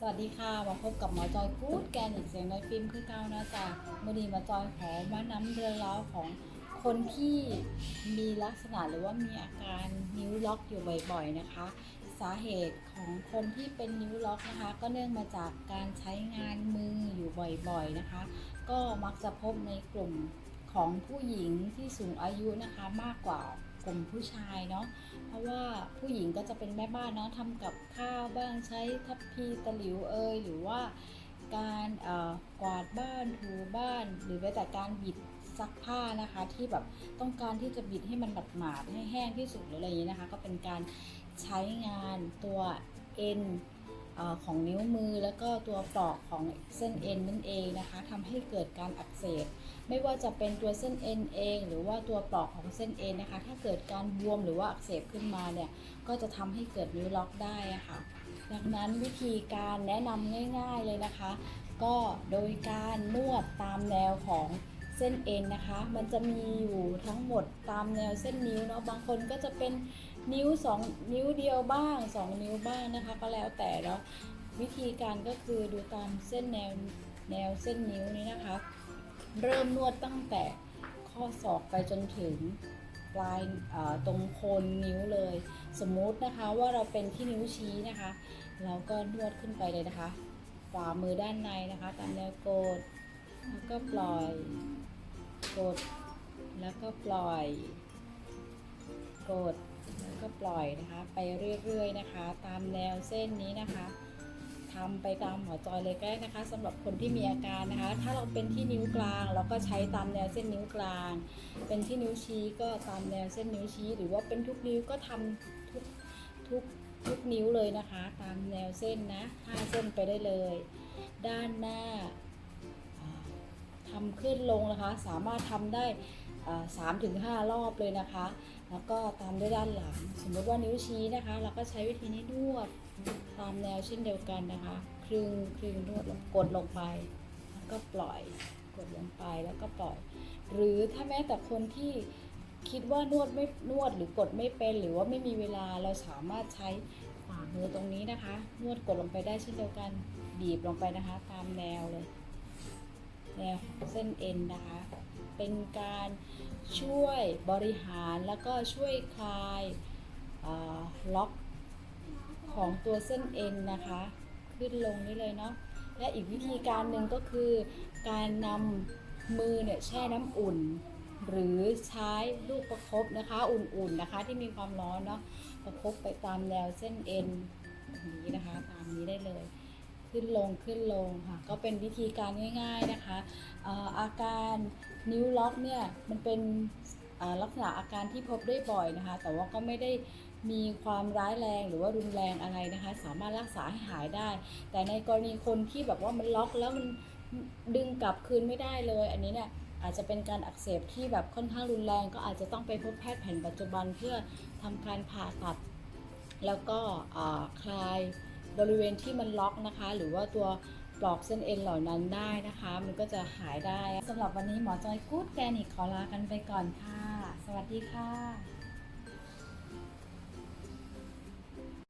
สวัสดีค่ะมาพบกับหมอจอยกูดแกนอีกเสียงในฟิล์มคือเก้านะจ๊ะมื่อนี้มาจอยขอมาน้ำเรื่องราวของคนที่มีลักษณะหรือว่ามีอาการนิ้วล็อกอยู่บ่อยๆนะคะ สาเหตุของคนที่เป็นนิ้วล็อกนะคะ ก็เนื่องมาจากการใช้งานมืออยู่บ่อยๆนะคะ ก็มักจะพบในกลุ่มของผู้หญิงที่สูงอายุนะคะมากกว่า กลุ่มผู้ชายเนาะเพราะว่าผู้หญิงก็จะเป็นแม่บ้านเนาะทำกับข้าวบ้างใช้ทัพพีตะหลิวเอยหรือว่าการกวาดบ้านถูบ้าน หรือแม้แต่การบิดซักผ้านะคะที่แบบต้องการที่จะบิดให้มันหมาดๆให้แห้งที่สุดหรืออะไรอย่างนี้นะคะ ก็เป็นการใช้งานตัวเอ็น ของนิ้วมือแล้วก็ตัวปลอกของเส้นเอ็นนั่นเองนะคะทำให้เกิดการอักเสบไม่ว่าจะเป็นตัวเส้นเอ็นเอง หรือว่าตัวปลอกของเส้นเอ็นนะคะ ถ้าเกิดการบวมหรือว่าอักเสบขึ้นมาเนี่ยก็จะทำให้เกิดนิ้วล็อกได้ะค่ะ ดังนั้นวิธีการแนะนำง่าย ๆเลยนะคะ ก็โดยการนวดตามแนวของ เส้นเอ็นนะคะ มันจะมีอยู่ทั้งหมดตามแนวเส้นนิ้วเนาะบางคนก็จะเป็นนิ้ว 2 นิ้วเดียวบ้าง 2 นิ้วบ้างนะคะ ก็แล้วแต่เนาะวิธีการก็คือดูตามเส้นแนวแนวเส้นนิ้วนี้นะคะ เริ่มนวดตั้งแต่ข้อศอกไปจนถึงปลายตรงโคนนิ้วเลย สมมุตินะคะว่าเราเป็นที่นิ้วชี้นะคะเราก็นวดขึ้นไปเลยนะคะฝ่ามือด้านในนะคะ ตามแนวโกดแล้วก็ปล่อย กดแล้วก็ปล่อย กดแล้วก็ปล่อยนะคะ ไปเรื่อยๆนะคะ ตามแนวเส้นนี้นะคะทำไปตามหัวจอยเลยก็ได้นะคะสำหรับคนที่มีอาการนะคะ ถ้าเราเป็นที่นิ้วกลาง เราก็ใช้ตามแนวเส้นนิ้วกลาง เป็นที่นิ้วชี้ก็ตามแนวเส้นนิ้วชี้ หรือว่าเป็นทุกนิ้วก็ทำทุกทุกทุกนิ้วเลยนะคะ ตามแนวเส้นนะห้าเส้นไปได้เลย ด้านหน้าำขึ้นลงนะคะ สามารถทำได้สามถึงห้ารอบเลยนะคะ แล้วก็ตามด้วยด้านหลัง สมมติว่านิ้วชี้นะคะ เราก็ใช้วิธีนี้นวดตามแนวเช่นเดียวกันนะคะคลึงคลึงนวดลงกดลงไป แล้วก็ปล่อยกดลงไปแล้วก็ปล่อย หรือถ้าแม้แต่คนที่คิดว่านวดไม่นวดหรือกดไม่เป็น หรือว่าไม่มีเวลาเราสามารถใช้ฝ่ามือตรงนี้นะคะ นวดกดลงไปได้เช่นเดียวกันบีบลงไปนะคะ ตามแนวเลย แนวของเส้นเอ็นนะคะ เป็นการช่วยบริหารแล้วก็ช่วยคลายาล็อกของตัวเส้นเอ็นนะคะ ขึ้นลงนี่เลยเนาะและอีกวิธีการหนึ่งก็คือ การนำมือเนี่ยแช่น้ำอุ่น หรือใช้ลูกประคบนะคะอุ่นๆนะคะที่มีความร้อนเนาะประคบไปตามแนวเส้นเอ็นนี้นะคะ ตามนี้ได้เลย ขึ้นลงขึ้นลงค่ะ ก็เป็นวิธีการง่ายๆนะคะอาการนิ้วล็อกเนี่ยมันเป็นลักษณะอาการที่พบได้บ่อยนะคะ แต่ว่าก็ไม่ได้มีความร้ายแรงหรือว่ารุนแรงอะไรนะคะ สามารถรักษาให้หายได้ แต่ในกรณีคนที่แบบว่ามันล็อกแล้วมันดึงกลับคืนไม่ได้เลย อันนี้เนี่ยอาจจะเป็นการอักเสบที่แบบค่อนข้างรุนแรง ก็อาจจะต้องไปพบแพทย์แผนปัจจุบันเพื่อทำการผ่าตัด แล้วก็คลาย บริเวณที่มันล็อกนะคะ หรือว่าตัวปลอกเส้นเอ็นเหล่านั้นได้นะคะ มันก็จะหายได้สำหรับวันนี้หมอจอยกู๊ดแกนิกขอลากันไปก่อนค่ะ สวัสดีค่ะ